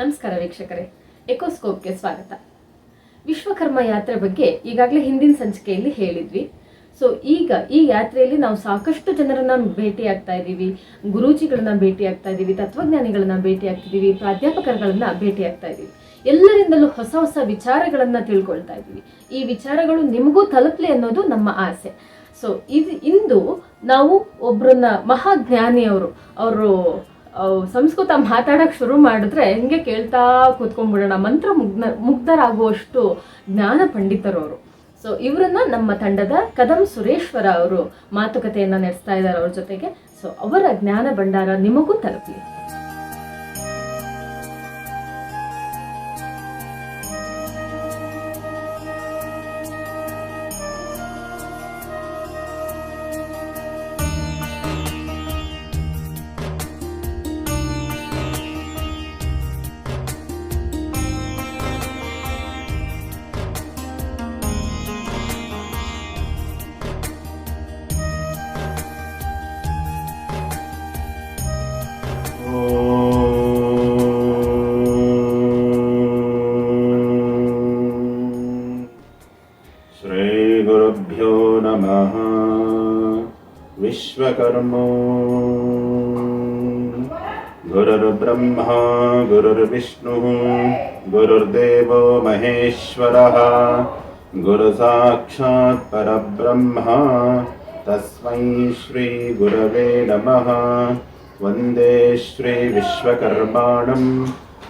ನಮಸ್ಕಾರ ವೀಕ್ಷಕರೇ ಎಕೋಸ್ಕೋಪ್ಗೆ ಸ್ವಾಗತ. ವಿಶ್ವಕರ್ಮ ಯಾತ್ರೆ ಬಗ್ಗೆ ಈಗಾಗಲೇ ಹಿಂದಿನ ಸಂಚಿಕೆಯಲ್ಲಿ ಹೇಳಿದ್ವಿ. ಸೊ ಈಗ ಈ ಯಾತ್ರೆಯಲ್ಲಿ ನಾವು ಸಾಕಷ್ಟು ಜನರನ್ನ ಭೇಟಿ ಆಗ್ತಾ ಇದ್ದೀವಿ. ಗುರೂಜಿಗಳನ್ನ ಭೇಟಿ ಆಗ್ತಾ ಇದ್ದೀವಿ, ತತ್ವಜ್ಞಾನಿಗಳನ್ನ ಭೇಟಿ ಆಗ್ತಿದ್ದೀವಿ ಪ್ರಾಧ್ಯಾಪಕರುಗಳನ್ನ ಭೇಟಿ ಆಗ್ತಾ ಇದ್ದೀವಿ. ಎಲ್ಲರಿಂದಲೂ ಹೊಸ ಹೊಸ ವಿಚಾರಗಳನ್ನ ತಿಳ್ಕೊಳ್ತಾ ಇದ್ದೀವಿ. ಈ ವಿಚಾರಗಳು ನಿಮಗೂ ತಲುಪಲಿ ಅನ್ನೋದು ನಮ್ಮ ಆಸೆ. ಸೊ ಇದು ಇಂದು ನಾವು ಒಬ್ಬರನ್ನ ಮಹಾಜ್ಞಾನಿಯವರು, ಅವರು ಸಂಸ್ಕೃತ ಮಾತಾಡೋಕ್ಕೆ ಶುರು ಮಾಡಿದ್ರೆ ಹಿಂಗೆ ಕೇಳ್ತಾ ಕೂತ್ಕೊಂಡ್ಬಿಡೋಣ. ಮಂತ್ರ ಮುಗ್ನ, ಮುಗ್ಧರಾಗುವಷ್ಟು ಜ್ಞಾನ ಪಂಡಿತರು ಅವರು ಸೊ ಇವರನ್ನ ನಮ್ಮ ತಂಡದ ಕದಂ ಸುರೇಶ್ವರ ಅವರು ಮಾತುಕತೆಯನ್ನು ನಡೆಸ್ತಾ ಇದ್ದಾರೆ ಅವ್ರ ಜೊತೆಗೆ. ಸೊ ಅವರ ಜ್ಞಾನ ಭಂಡಾರ ನಿಮಗೂ ತಲುಪಲಿ. विश्वकर्म। गुरुर्ब्रह्मा, गुरुर्विष्णुः, गुरुर्देवो महेश्वरः। गुरुसाक्षात् परब्रह्मा, तस्मै श्रीगुरवे नमः। वंदे श्रीविश्वकर्माणं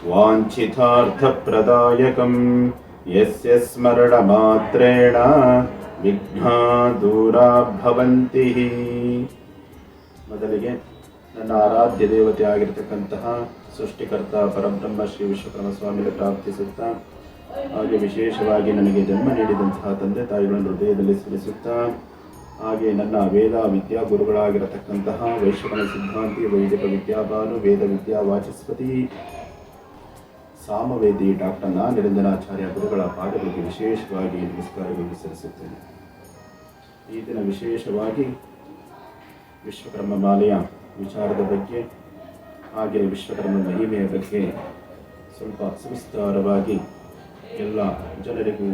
वाञ्छितार्थप्रदायकं यस्य स्मरणमात्रेण विघ्ना दूरा भवन्ति ही। ಮೊದಲಿಗೆ ನನ್ನ ಆರಾಧ್ಯ ದೇವತೆ ಆಗಿರತಕ್ಕಂತಹ ಸೃಷ್ಟಿಕರ್ತ ಪರಬ್ರಹ್ಮ ಶ್ರೀ ವಿಶ್ವಕರ್ಮ ಸ್ವಾಮಿಗೆ ಪ್ರಾರ್ಥಿಸುತ್ತಾ, ಹಾಗೆ ವಿಶೇಷವಾಗಿ ನನಗೆ ಜನ್ಮ ನೀಡಿದಂತಹ ತಂದೆ ತಾಯಿಗಳನ್ನು ಹೃದಯದಲ್ಲಿ ಸ್ಮರಿಸುತ್ತಾ ಹಾಗೆ ನನ್ನ ವೇದ ವಿದ್ಯಾ ಗುರುಗಳಾಗಿರತಕ್ಕಂತಹ ವೈಶ್ವಕನ ಸಿದ್ಧಾಂತಿ, ವೈದಿಕ ವಿದ್ಯಾಬಾನು ವೇದ ವಿದ್ಯಾ ವಾಚಸ್ಪತಿ, ಸಾಮವೇದಿ ಡಾಕ್ಟರ್ ನಾ ನಿರಂಜನಾಚಾರ್ಯ ಗುರುಗಳ ಪಾದಗಳಿಗೆ ವಿಶೇಷವಾಗಿ ನಮಸ್ಕಾರಗಳನ್ನು ಸಲ್ಲಿಸುತ್ತೇನೆ. ಈ ದಿನ ವಿಶೇಷವಾಗಿ ವಿಶ್ವಕರ್ಮ ಮಾಲೆಯ ವಿಚಾರದ ಬಗ್ಗೆ ಹಾಗೆ ವಿಶ್ವಕರ್ಮ ಮಹಿಮೆಯ ಬಗ್ಗೆ ಸ್ವಲ್ಪ ಸವಿಸ್ತಾರವಾಗಿ ಎಲ್ಲ ಜನರಿಗೂ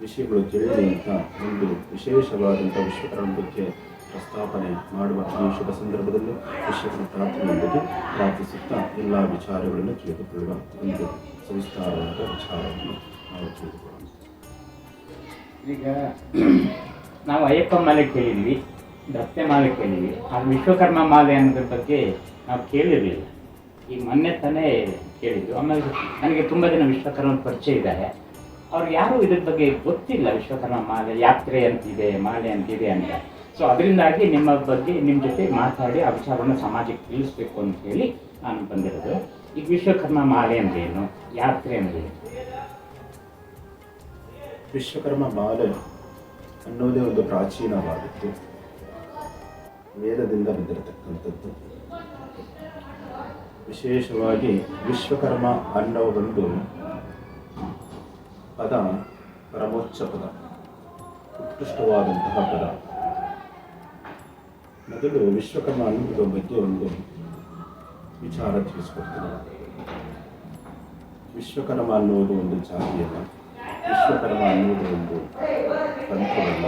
ವಿಷಯಗಳು ತಿಳಿಯಲಿ ಅಂತ ಒಂದು ವಿಶೇಷವಾದಂಥ ವಿಶ್ವಕರ್ಮ ಬಗ್ಗೆ ಪ್ರಸ್ತಾಪನೆ ಮಾಡುವ ಈ ಶುಭ ಸಂದರ್ಭದಲ್ಲಿ ವಿಶ್ವಕರ್ಮ ಪ್ರಾರ್ಥನೆಯೊಂದಿಗೆ ಪ್ರಾರ್ಥಿಸುತ್ತಾ ಎಲ್ಲ ವಿಚಾರಗಳನ್ನು ತಿಳಿದುಕೊಳ್ಳುವ ಒಂದು ಸವಿಸ್ತಾರವಾದ ವಿಚಾರವನ್ನು ನಾವು ತಿಳಿದುಕೊಳ್ಳೋಣ. ಈಗ ನಾವು ಅಯ್ಯಪ್ಪ ಮಾಲೆ ಕೇಳಿದ್ವಿ ದತ್ತೆ ಮಾಲೆ ಕೇಳಿದ್ವಿ. ಆ ವಿಶ್ವಕರ್ಮ ಮಾಲೆ ಅನ್ನೋದ್ರ ಬಗ್ಗೆ ನಾವು ಕೇಳಿರಲಿಲ್ಲ. ಈ ಮೊನ್ನೆ ತಾನೇ ಕೇಳಿದ್ವಿ. ಆಮೇಲೆ ನನಗೆ ತುಂಬ ಜನ ವಿಶ್ವಕರ್ಮ ಪರಿಚಯ ಇದ್ದಾರೆ. ಅವ್ರಿಗೆ ಯಾರೂ ಇದ್ರ ಬಗ್ಗೆ ಗೊತ್ತಿಲ್ಲ ವಿಶ್ವಕರ್ಮ ಮಾಲೆ ಯಾತ್ರೆ ಅಂತಿದೆ, ಮಾಲೆ ಅಂತಿದೆ ಅಂತ. ಸೊ ಅದರಿಂದಾಗಿ ನಿಮ್ಮ ಬಗ್ಗೆ, ನಿಮ್ಮ ಜೊತೆ ಮಾತಾಡಿ ಆ ವಿಚಾರವನ್ನು ಸಮಾಜಕ್ಕೆ ತಿಳಿಸ್ಬೇಕು ಅಂತ ಹೇಳಿ ನಾನು ಬಂದಿರೋದು. ಈಗ ವಿಶ್ವಕರ್ಮ ಮಾಲೆ ಅಂದ್ರೇನು? ಯಾತ್ರೆ ಅಂದ್ರೇನು? ವಿಶ್ವಕರ್ಮ ಮಾಲೆ ಅನ್ನೋದೇ ಒಂದು ಪ್ರಾಚೀನವಾದದ್ದು ವೇದದಿಂದ ಬಂದಿರತಕ್ಕಂಥದ್ದು. ವಿಶೇಷವಾಗಿ ವಿಶ್ವಕರ್ಮ ಅನ್ನೋ ಒಂದು ಪದ, ಪರಮೋಚ್ಚ ಪದ, ಉತ್ಕೃಷ್ಟವಾದಂತಹ ಪದ. ಮೊದಲು ವಿಶ್ವಕರ್ಮ ಅನ್ನೋದ್ರ ಬಗ್ಗೆ ಒಂದು ವಿಚಾರ ತಿಳಿಸ್ಕೊಡ್ತೀನಿ. ವಿಶ್ವಕರ್ಮ ಅನ್ನೋದು ಒಂದು ಜಾತಿಯಲ್ಲ. ವಿಶ್ವಕರ್ಮ ಅನ್ನೋದು ಒಂದು ಪಂಥವಲ್ಲ.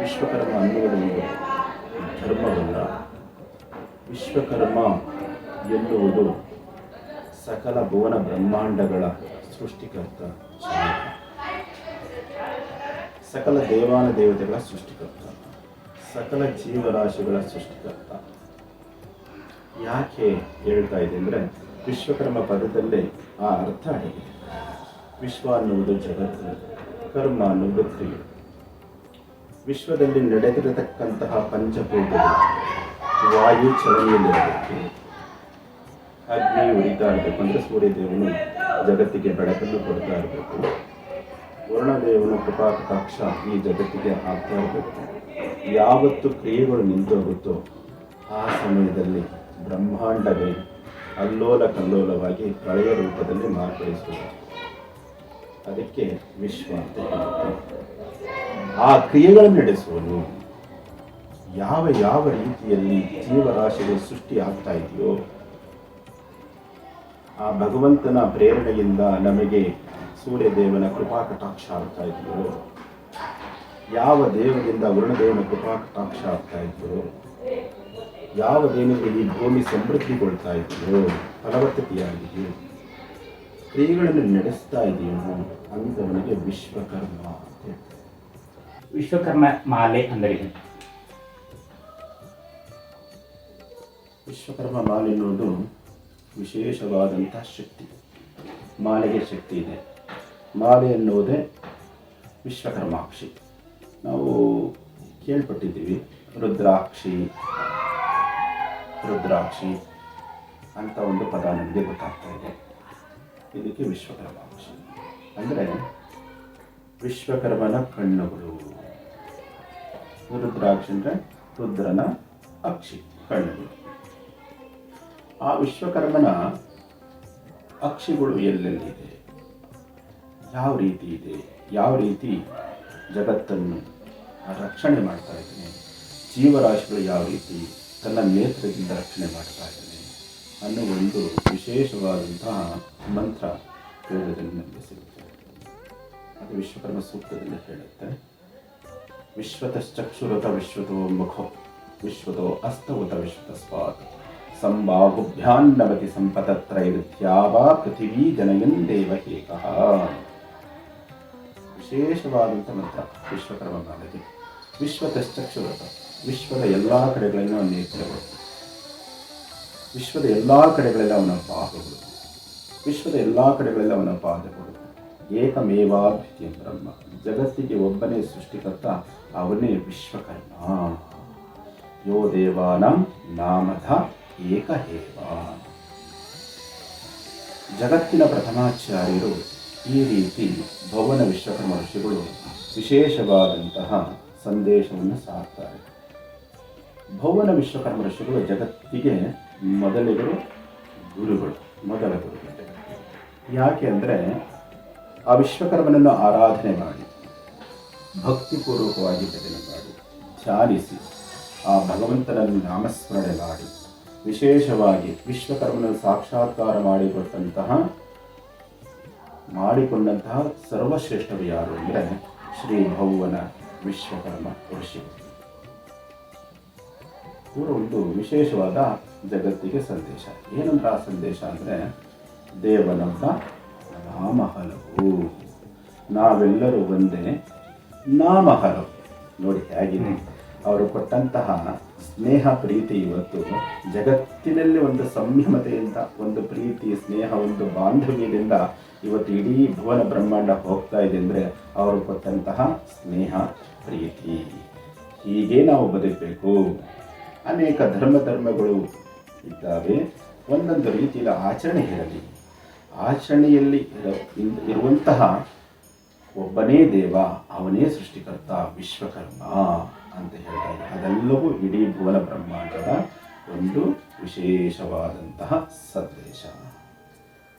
ವಿಶ್ವಕರ್ಮ ಅನ್ನೋದು ಒಂದು ಧರ್ಮವಲ್ಲ. ವಿಶ್ವಕರ್ಮ ಎನ್ನುವುದು ಸಕಲ ಭುವನ ಬ್ರಹ್ಮಾಂಡಗಳ ಸೃಷ್ಟಿಕರ್ತ ಸಕಲ ದೇವಾನ ದೇವತೆಗಳ ಸೃಷ್ಟಿಕರ್ತ. ಸಕಲ ಜೀವರಾಶಿಗಳ ಸೃಷ್ಟಿಕರ್ತ. ಯಾಕೆ ಹೇಳ್ತಾ ಇದೆ ಅಂದರೆ ವಿಶ್ವಕರ್ಮ ಪದದಲ್ಲಿ ಆ ಅರ್ಥ ಹೇಗಿದೆ. ವಿಶ್ವ ಅನ್ನುವುದು ಜಗತ್ತು, ಕರ್ಮ ಅನ್ನುವುದು ಕ್ರಿಯೆ. ವಿಶ್ವದಲ್ಲಿ ನಡೆದಿರತಕ್ಕಂತಹ ಪಂಚಭೂತಗಳು ವಾಯು ಚಲನೆಯಲ್ಲಿರಬೇಕು ಅಗ್ನಿ ಉರಿತಾ ಇರಬೇಕು ಅಂದರೆ ಸೂರ್ಯದೇವನು ಜಗತ್ತಿಗೆ ಬೆಳಕನ್ನು ಕೊಡ್ತಾ ಇರಬೇಕು. ವರ್ಣದೇವನ ಕೃಪಾ ಕಟಾಕ್ಷ ಈ ಜಗತ್ತಿಗೆ ಆಗ್ತಾ ಇರಬೇಕು. ಯಾವತ್ತು ಕ್ರಿಯೆಗಳು ನಿಂತೋಗುತ್ತೋ ಆ ಸಮಯದಲ್ಲಿ ಬ್ರಹ್ಮಾಂಡವೇ ಅಲ್ಲೋಲ ಕಲ್ಲೋಲವಾಗಿ ಪ್ರಳಯ ರೂಪದಲ್ಲಿ ಮಾರ್ಪಡಿಸುವುದು ಅದಕ್ಕೆ ವಿಶ್ವ ಅಂತ ಆ ಕ್ರಿಯೆಗಳನ್ನು ನಡೆಸುವನು. ಯಾವ ಯಾವ ರೀತಿಯಲ್ಲಿ ಜೀವರಾಶಿಗಳು ಸೃಷ್ಟಿ ಆಗ್ತಾ ಇದೆಯೋ, ಆ ಭಗವಂತನ ಪ್ರೇರಣೆಯಿಂದ ನಮಗೆ ಸೂರ್ಯದೇವನ ಕೃಪಾ ಕಟಾಕ್ಷ ಆಗ್ತಾ ಇದೆಯೋ, ಯಾವ ದೇವರಿಂದ ವರುಣದೇವನ ಕೃಪಾ ಕಟಾಕ್ಷ ಆಗ್ತಾ ಇದೆಯೋ, ಯಾವ ದೇವರಿಗೆ ಈ ಭೂಮಿ ಸಮೃದ್ಧಿಗೊಳ್ತಾ ಇದೆಯೋ ಫಲವತ್ತತೆಯಾಗಿದೆಯೋ ಕ್ರಿಯೆಗಳನ್ನು ನಡೆಸ್ತಾ ಇದೆಯೋ? ಅಂಥವನಿಗೆ ವಿಶ್ವಕರ್ಮ ಅಂತ. ವಿಶ್ವಕರ್ಮ ಮಾಲೆ ಅಂದರೆ? ವಿಶ್ವಕರ್ಮ ಮಾಲೆ ಅನ್ನೋದು ವಿಶೇಷವಾದಂತಹ ಶಕ್ತಿ. ಮಾಲೆಗೆ ಶಕ್ತಿ ಇದೆ. ಮಾಲೆ ಎನ್ನುವುದೇ ವಿಶ್ವಕರ್ಮಾಕ್ಷಿ. ನಾವು ಕೇಳ್ಪಟ್ಟಿದ್ದೀವಿ ರುದ್ರಾಕ್ಷಿ ರುದ್ರಾಕ್ಷಿ ಅಂತ ಒಂದು ಪದ ನಮಗೆ ಗೊತ್ತಾಗ್ತಾ ಇದೆ. ಇದಕ್ಕೆ ವಿಶ್ವಕರ್ಮಾಕ್ಷಿ ಅಂದರೆ ವಿಶ್ವಕರ್ಮನ ಕಣ್ಣುಗಳು. ರುದ್ರಾಕ್ಷಿ ಅಂದರೆ ರುದ್ರನ ಅಕ್ಷಿ, ಕಣ್ಣುಗಳು. ಆ ವಿಶ್ವಕರ್ಮನ ಅಕ್ಷಿಗಳು ಎಲ್ಲೆಲ್ಲಿದೆ ಯಾವ ರೀತಿ ಇದೆ? ಯಾವ ರೀತಿ ಜಗತ್ತನ್ನು ರಕ್ಷಣೆ ಮಾಡ್ತಾ ಇದ್ದಾನೆ? ಜೀವರಾಶಿಗಳು ಯಾವ ರೀತಿ ತನ್ನ ನೇತ್ರದಿಂದ ರಕ್ಷಣೆ ಮಾಡ್ತಾ ಇದ್ದಾನೆ? ಅನ್ನೋ ಒಂದು ವಿಶೇಷವಾದಂತಹ ಮಂತ್ರ ವೇದದಲ್ಲಿ ನಮಗೆ ಸಿಗುತ್ತೆ. ಅದು ವಿಶ್ವಕರ್ಮ ಸೂಕ್ತದಲ್ಲಿ ಹೇಳುತ್ತೆ. ವಿಶ್ವತಶ್ಚಕ್ಷುರತ ವಿಶ್ವತೋ ಮುಖೋ, ವಿಶ್ವತೋ ಅಸ್ತವತ ವಿಶ್ವತಸ್ಪಾತ್ ಸಂಬಾಹುಭ್ಯಾನ್ನವತಿ ಸಂಪತತ್ರೈರುತ್ಯಾವ ಪೃಥಿವೀ ಜನಯನ್ ದೇವಹೇಕಃ ವಿಶೇಷವಾದಂಥ ಮಂತ್ರ ವಿಶ್ವಕರ್ಮ ಮಾಡಿದೆ ವಿಶ್ವತಶ್ಚಕ್ಷುರತ, ವಿಶ್ವದ ಎಲ್ಲ ಕಡೆಗಳನ್ನು ನೇತ್ರಗಳು ವಿಶ್ವದ ಎಲ್ಲ ಕಡೆಗಳೆಲ್ಲ ಅವನ ಪಾದಗಳು ವಿಶ್ವದ ಎಲ್ಲ ಕಡೆಗಳೆಲ್ಲ ಅವನ ಪಾದಗಳು ಏಕಮೇವಾದ್ವಿತೀಯ ಬ್ರಹ್ಮ. ಜಗತ್ತಿಗೆ ಒಬ್ಬನೇ ಸೃಷ್ಟಿಕರ್ತ, ಅವನೇ ವಿಶ್ವಕರ್ಮ. ಯೋ ದೇವಾನಂ ನಾಮಧ ಏಕಹೇವ. ಜಗತ್ತಿನ ಪ್ರಥಮಾಚಾರ್ಯರು ಈ ರೀತಿ ಭವನ ವಿಶ್ವಕರ್ಮ ಋಷಿಗಳು ವಿಶೇಷವಾದಂತಹ ಸಂದೇಶವನ್ನು ಸಾರ್ತಾರೆ ಭವನ ವಿಶ್ವಕರ್ಮ ಋಷಿಗಳು ಜಗತ್ತಿಗೆ ಮೊದಲಿಗರು ಗುರುಗಳು, ಮೊದಲ ಗುರು. ಯಾಕೆ ಅಂದರೆ ಆ ವಿಶ್ವಕರ್ಮನನ್ನು ಆರಾಧನೆ ಮಾಡಿ, ಭಕ್ತಿಪೂರ್ವಕವಾಗಿ ಭಜನೆ ಮಾಡಿ, ಧ್ಯಾನಿಸಿ, ಆ ಭಗವಂತನನ್ನು ನಾಮಸ್ಮರಣೆ ಮಾಡಿ, ವಿಶೇಷವಾಗಿ ವಿಶ್ವಕರ್ಮನ ಸಾಕ್ಷಾತ್ಕಾರ ಮಾಡಿಕೊಟ್ಟಂತಹ, ಮಾಡಿಕೊಂಡಂತಹ ಸರ್ವಶ್ರೇಷ್ಠರು ಯಾರು ಅಂದರೆ ಶ್ರೀ ಭೌವನ ವಿಶ್ವಕರ್ಮ ಋಷಿ ಇವರು ಒಂದು ವಿಶೇಷವಾದ ಜಗತ್ತಿಗೆ ಸಂದೇಶ. ಏನಂದ್ರೆ ಆ ಸಂದೇಶ ಅಂದರೆ ದೇವನೊಬ್ಬ ನಾಮ ಹಲವು ನಾವೆಲ್ಲರೂ ಒಂದೇ ನಾಮ ಹಲವು ನೋಡಿ ಹೇಗಿದೆ. ಅವರು ಕೊಟ್ಟಂತಹ ಸ್ನೇಹ ಪ್ರೀತಿ ಇವತ್ತು ಜಗತ್ತಿನಲ್ಲಿ ಒಂದು ಸಂಯಮತೆಯಿಂದ, ಒಂದು ಪ್ರೀತಿ, ಸ್ನೇಹ, ಒಂದು ಬಾಂಧವ್ಯದಿಂದ ಇವತ್ತು ಇಡೀ ಭುವನ ಬ್ರಹ್ಮಾಂಡ ಹೋಗ್ತಾ ಇದೆ ಅಂದರೆ ಅವರು ಕೊಟ್ಟಂತಹ ಸ್ನೇಹ ಪ್ರೀತಿ. ಹೀಗೆ ನಾವು ಬದುಕಬೇಕು. ಅನೇಕ ಧರ್ಮ ಧರ್ಮಗಳು ಇದ್ದಾವೆ. ಒಂದೊಂದು ರೀತಿಯ ಆಚರಣೆ ಇರಲಿ ಆಚರಣೆಯಲ್ಲಿ ಇರುವಂತಹ ಒಬ್ಬನೇ ದೇವ, ಅವನೇ ಸೃಷ್ಟಿಕರ್ತ, ವಿಶ್ವಕರ್ಮ ಅಂತ ಹೇಳ್ತಾರೆ ಅದೆಲ್ಲವೂ ಇಡೀ ಭುವನ ಬ್ರಹ್ಮಾಂಡದ ಒಂದು ವಿಶೇಷವಾದಂತಹ ಸಂದೇಶ.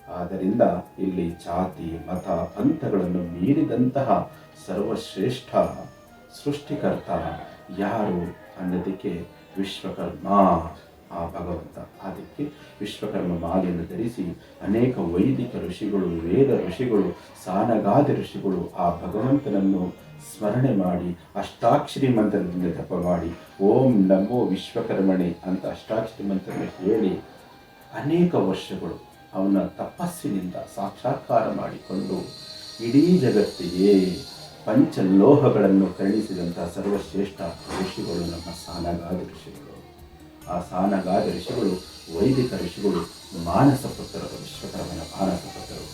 ಆದ್ದರಿಂದ ಇಲ್ಲಿ ಜಾತಿ, ಮತ, ಪಂಥಗಳನ್ನು ಮೀರಿದಂತಹ ಸರ್ವಶ್ರೇಷ್ಠ ಸೃಷ್ಟಿಕರ್ತ ಯಾರು ಅನ್ನೋದಕ್ಕೆ ವಿಶ್ವಕರ್ಮ ಆ ಭಗವಂತ ಅದಕ್ಕೆ ವಿಶ್ವಕರ್ಮ ಮಾಲೆಯನ್ನು ಧರಿಸಿ ಅನೇಕ ವೈದಿಕ ಋಷಿಗಳು, ವೇದ ಋಷಿಗಳು, ಸಾನಗಾದಿ ಋಷಿಗಳು ಆ ಭಗವಂತನನ್ನು ಸ್ಮರಣೆ ಮಾಡಿ ಅಷ್ಟಾಕ್ಷರಿ ಮಂತ್ರದಿಂದ ಜಪ ಮಾಡಿ ಓಂ ನಮೋ ವಿಶ್ವಕರ್ಮಣೆ ಅಂತ ಅಷ್ಟಾಕ್ಷರಿ ಮಂತ್ರವನ್ನು ಹೇಳಿ ಅನೇಕ ವರ್ಷಗಳು ಅವನ ತಪಸ್ಸಿನಿಂದ ಸಾಕ್ಷಾತ್ಕಾರ ಮಾಡಿಕೊಂಡು ಇಡೀ ಜಗತ್ತಿಗೆ ಪಂಚಲೋಹಗಳನ್ನು ಕರುಣಿಸಿದಂಥ ಸರ್ವಶ್ರೇಷ್ಠ ಋಷಿಗಳು ನಮ್ಮ ಸಾನಗಾದ ಋಷಿಗಳು. ಆ ಸಾನಗಾದ ಋಷಿಗಳು, ವೈದಿಕ ಋಷಿಗಳು, ಮಾನಸ ಪುತ್ರರು, ವಿಶ್ವಕರ್ಮನ ಮಾನಸ ಪುತ್ರರು.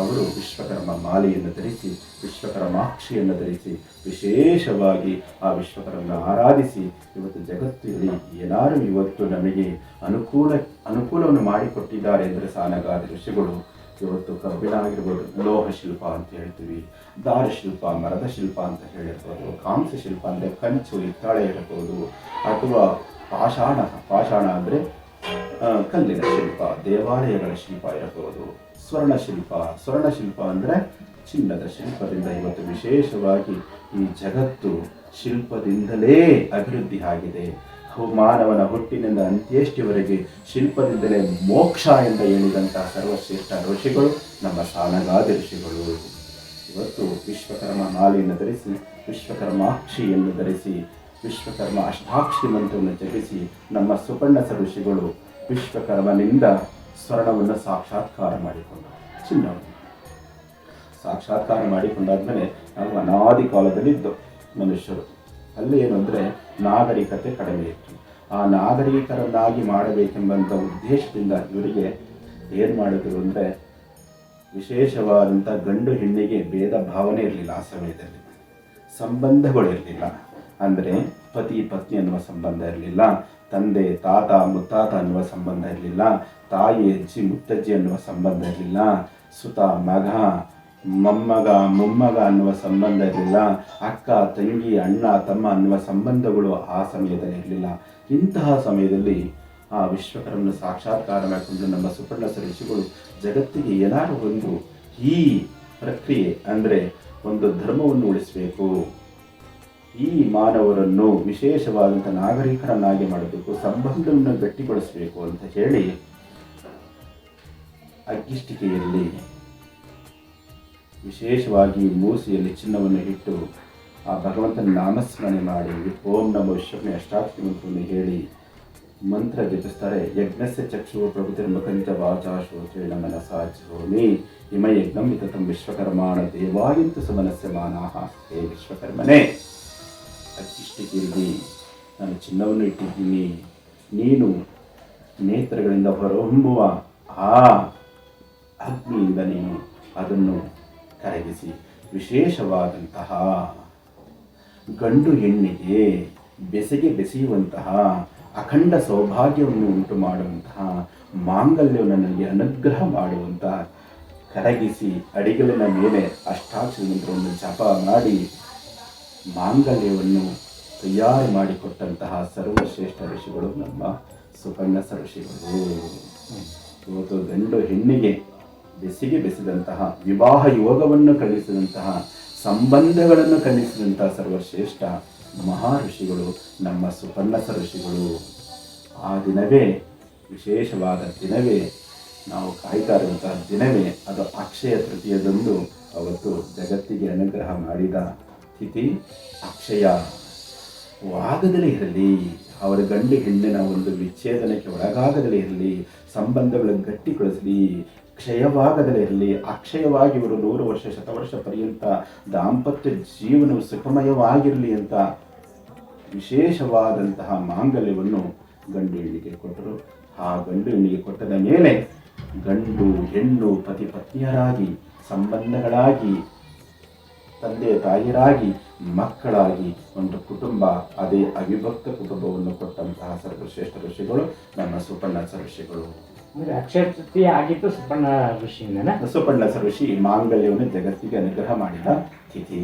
ಅವರು ವಿಶ್ವಕರ್ಮ ಮಾಲೆಯನ್ನು ಧರಿಸಿ, ವಿಶ್ವಕರ್ಮಾಕ್ಷಿಯನ್ನು ಧರಿಸಿ, ವಿಶೇಷವಾಗಿ ಆ ವಿಶ್ವಕರ್ಮನ ಆರಾಧಿಸಿ, ಇವತ್ತು ಜಗತ್ತಿನಲ್ಲಿ ಏನಾರು ಇವತ್ತು ನಮಗೆ ಅನುಕೂಲ, ಅನುಕೂಲವನ್ನು ಮಾಡಿಕೊಟ್ಟಿದ್ದಾರೆ ಅಂದರೆ ಸಾನಗಾದ ಋಷಿಗಳು, ಇವತ್ತು ಕಬ್ಬಿಣ ಆಗಿರ್ಬೋದು ಲೋಹ ಶಿಲ್ಪ ಅಂತ ಹೇಳ್ತೀವಿ, ದಾರ ಶಿಲ್ಪ, ಮರದ ಶಿಲ್ಪ ಅಂತ ಹೇಳಿರ್ಬೋದು, ಕಾಂಸ ಶಿಲ್ಪ ಅಂದರೆ ಕಂಚು, ಹಿತ್ತಾಳೆ ಇರ್ಬೋದು, ಅಥವಾ ಪಾಷಾಣ ಪಾಷಾಣ ಅಂದರೆ ಕಲ್ಲಿನ ಶಿಲ್ಪ, ದೇವಾಲಯಗಳ ಶಿಲ್ಪ ಇರಬಹುದು. ಸ್ವರ್ಣ ಶಿಲ್ಪ ಸ್ವರ್ಣ ಶಿಲ್ಪ ಅಂದರೆ ಚಿನ್ನದ ಶಿಲ್ಪದಿಂದ ಇವತ್ತು ವಿಶೇಷವಾಗಿ ಈ ಜಗತ್ತು ಶಿಲ್ಪದಿಂದಲೇ ಅಭಿವೃದ್ಧಿ ಆಗಿದೆ. ಮಾನವನ ಹುಟ್ಟಿನಿಂದ ಅಂತ್ಯೇಷ್ಟಿವರೆಗೆ ಶಿಲ್ಪದಿಂದಲೇ ಮೋಕ್ಷ ಎಂದು ಹೇಳಿದಂತಹ ಸರ್ವಶ್ರೇಷ್ಠ ಋಷಿಗಳು, ನಮ್ಮ ಸಾನಗಾದಿ ಋಷಿಗಳು. ಇವತ್ತು ವಿಶ್ವಕರ್ಮ ಮಾಲೆಯನ್ನು ಧರಿಸಿ, ವಿಶ್ವಕರ್ಮಾಕ್ಷಿಯನ್ನು ಧರಿಸಿ ವಿಶ್ವಕರ್ಮ ಅಷ್ಟಾಕ್ಷಿ ಮಂತ್ರವನ್ನು ಜಪಿಸಿ ನಮ್ಮ ಸುಪರ್ಣ ಋಷಿಗಳು ವಿಶ್ವಕರ್ಮನಿಂದ ಸ್ವರ್ಣವನ್ನು ಸಾಕ್ಷಾತ್ಕಾರ ಮಾಡಿಕೊಂಡರು ಚಿನ್ನವನ್ನು ಸಾಕ್ಷಾತ್ಕಾರ ಮಾಡಿಕೊಂಡಾದ್ಮೇಲೆ ನಾವು ಅನಾದಿ ಕಾಲದಲ್ಲಿ ಇದ್ದು ಮನುಷ್ಯರು. ಅಲ್ಲಿ ಏನು ನಾಗರಿಕತೆ ಕಡಿಮೆ ಇತ್ತು. ಆ ನಾಗರಿಕರನ್ನಾಗಿ ಮಾಡಬೇಕೆಂಬಂಥ ಉದ್ದೇಶದಿಂದ ಇವರಿಗೆ ಏನು ಮಾಡಿದ್ರು ಅಂದರೆ ವಿಶೇಷವಾದಂಥ ಗಂಡು ಹೆಣ್ಣಿಗೆ ಭೇದ ಭಾವನೆ ಇರಲಿಲ್ಲ ಆ ಸಮಯದಲ್ಲಿ. ಸಂಬಂಧಗಳು ಇರಲಿಲ್ಲ. ಅಂದರೆ ಪತಿ ಪತ್ನಿ ಅನ್ನುವ ಸಂಬಂಧ ಇರಲಿಲ್ಲ, ತಂದೆ, ತಾತ, ಮುತ್ತಾತ ಅನ್ನುವ ಸಂಬಂಧ ಇರಲಿಲ್ಲ, ತಾಯಿ, ಅಜ್ಜಿ, ಮುತ್ತಜ್ಜಿ ಅನ್ನುವ ಸಂಬಂಧ ಇರಲಿಲ್ಲ, ಸುತ, ಮಗ, ಮೊಮ್ಮಗ ಮೊಮ್ಮಗ ಅನ್ನುವ ಸಂಬಂಧ ಇರಲಿಲ್ಲ, ಅಕ್ಕ, ತಂಗಿ, ಅಣ್ಣ, ತಮ್ಮ ಅನ್ನುವ ಸಂಬಂಧಗಳು ಆ ಸಮಯದಲ್ಲಿ ಇರಲಿಲ್ಲ. ಇಂತಹ ಸಮಯದಲ್ಲಿ ಆ ವಿಶ್ವಕರ್ಮನ ಸಾಕ್ಷಾತ್ಕಾರ ಮಾಡಿಕೊಂಡು ನಮ್ಮ ಸುಪರ್ಣ ಋಷಿಗಳು ಜಗತ್ತಿಗೆ ಏನಾದರೂ ಒಂದು ಈ ಪ್ರಕ್ರಿಯೆ ಅಂದರೆ ಒಂದು ಧರ್ಮವನ್ನು ಉಳಿಸಬೇಕು. ಈ ಮಾನವರನ್ನು ವಿಶೇಷವಾದಂಥ ನಾಗರಿಕರನ್ನಾಗಿ ಮಾಡಬೇಕು, ಸಂಬಂಧವನ್ನು ಗಟ್ಟಿಗೊಳಿಸಬೇಕು ಅಂತ ಹೇಳಿ ಅಗ್ಗಿಷ್ಟಿಕೆಯಲ್ಲಿ ವಿಶೇಷವಾಗಿ ಮೂಸಿಯಲ್ಲಿ ಚಿನ್ನವನ್ನು ಇಟ್ಟು ಆ ಭಗವಂತನ ನಾಮಸ್ಮರಣೆ ಮಾಡಿ, ಓಂ ನಮ ವಿಶ್ವನೇ ಅಷ್ಟಾಕ್ಷಿ ಮಂತ್ರವನ್ನು ಹೇಳಿ ಮಂತ್ರ ಜಪಿಸ್ತಾರೆ. ಯಜ್ಞಸ್ಯ ಚಕ್ಷು ಪ್ರಭುತಿರ್ಮಕಂಚ ವಾಚಾ ಶೋಚೇಣ ಮನಸಾ ಚೋಮಿ ಇಮ ವಿತತಂ ವಿಶ್ವಕರ್ಮಾಣ ದೇವಾಯಂತು ಸಮನಸ್ಯ ಮಾನಾಹ. ಹೇ ವಿಶ್ವಕರ್ಮನೇ ಅಕ್ಕಿಷ್ಟಿಕೆಯಲ್ಲಿ ನಾನು ಚಿನ್ನವನ್ನು ಇಟ್ಟಿದ್ದೀನಿ. ನೀನು ನೇತ್ರಗಳಿಂದ ಹೊರಹೊಮ್ಮುವ ಆ ಅಗ್ನಿಯಿಂದ ನೀನು ಅದನ್ನು ಕರಗಿಸಿ ವಿಶೇಷವಾದಂತಹ ಗಂಡು ಹೆಣ್ಣಿಗೆ ಬೆಸೆಗೆ ಬೆಸೆಯುವಂತಹ ಅಖಂಡ ಸೌಭಾಗ್ಯವನ್ನು ಉಂಟು ಮಾಡುವಂತಹ ಮಾಂಗಲ್ಯವನ್ನು ನನಗೆ ಅನುಗ್ರಹ ಮಾಡುವಂತಹ ಕರಗಿಸಿ ಅಡಿಗಲಿನ ಮೇಲೆ ಅಷ್ಟಾಕ್ಷರ ಮಂತ್ರವನ್ನು ಜಪ ಮಾಡಿ ಮಾಂಗಲ್ಯವನ್ನು ತಯಾರು ಮಾಡಿಕೊಟ್ಟಂತಹ ಸರ್ವಶ್ರೇಷ್ಠ ಋಷಿಗಳು ನಮ್ಮ ಸುಕನ್ಯ ಋಷಿಗಳು ಇವತ್ತು ಗಂಡು ಹೆಣ್ಣಿಗೆ ಬೆಸಿಗೆ ಬೆಸಿದಂತಹ, ವಿವಾಹ ಯೋಗವನ್ನು ಕಲಿಸಿದಂತಹ, ಸಂಬಂಧಗಳನ್ನು ಕಲಿಸಿದಂತಹ ಸರ್ವಶ್ರೇಷ್ಠ ಮಹಾ ಋಷಿಗಳು ನಮ್ಮ ಸುಪರ್ಣಸ ಋಷಿಗಳು ಆ ದಿನವೇ, ವಿಶೇಷವಾದ ದಿನವೇ, ನಾವು ಕಾಯ್ತಾ ಇರುವಂತಹ ದಿನವೇ, ಅದು ಅಕ್ಷಯ ತೃತೀಯದಂದು ಅವತ್ತು ಜಗತ್ತಿಗೆ ಅನುಗ್ರಹ ಮಾಡಿದ ತಿಥಿ ಅಕ್ಷಯ. ವಾಗದಲೇ ಇರಲಿ, ಅವರ ಗಂಡು ಹೆಣ್ಣಿನ ಒಂದು ವಿಚ್ಛೇದನಕ್ಕೆ ಒಳಗಾಗದಲೇ ಇರಲಿ, ಸಂಬಂಧಗಳನ್ನು ಗಟ್ಟಿಗೊಳಿಸಲಿ, ಕ್ಷಯವಾಗದಲೇ ಇರಲಿ, ಅಕ್ಷಯವಾಗಿ ಇವರು ನೂರು ವರ್ಷ, ಶತವರ್ಷ ಪರ್ಯಂತ ದಾಂಪತ್ಯ ಜೀವನವು ಸುಖಮಯವಾಗಿರಲಿ ಅಂತ ವಿಶೇಷವಾದಂತಹ ಮಾಂಗಲ್ಯವನ್ನು ಗಂಡು ಹೆಣ್ಣಿಗೆ ಕೊಟ್ಟರು. ಆ ಗಂಡು ಹೆಣ್ಣಿಗೆ ಕೊಟ್ಟದ ಮೇಲೆ ಗಂಡು ಹೆಣ್ಣು ಪತಿ ಪತ್ನಿಯರಾಗಿ, ಸಂಬಂಧಗಳಾಗಿ ತಂದೆ ತಾಯಿರಾಗಿ ಮಕ್ಕಳಾಗಿ ಒಂದು ಕುಟುಂಬ ಅದೇ ಅವಿಭಕ್ತ ಕುಟುಂಬವನ್ನು ಕೊಟ್ಟಂತಹ ಸರ್ವಶ್ರೇಷ್ಠ ಋಷಿಗಳು ನಮ್ಮ ಸುಪರ್ಣ ಋಷಿಗಳು ತೃತೀಯ ಆಗಿತ್ತು ಸುಪರ್ಣ ಋಷಿಯಿಂದನ? ಸುಪರ್ಣ ಋಷಿ ಮಾಂಗಲ್ಯವನ್ನು ಜಗತ್ತಿಗೆ ಅನುಗ್ರಹ ಮಾಡಿದ ತಿಥಿ.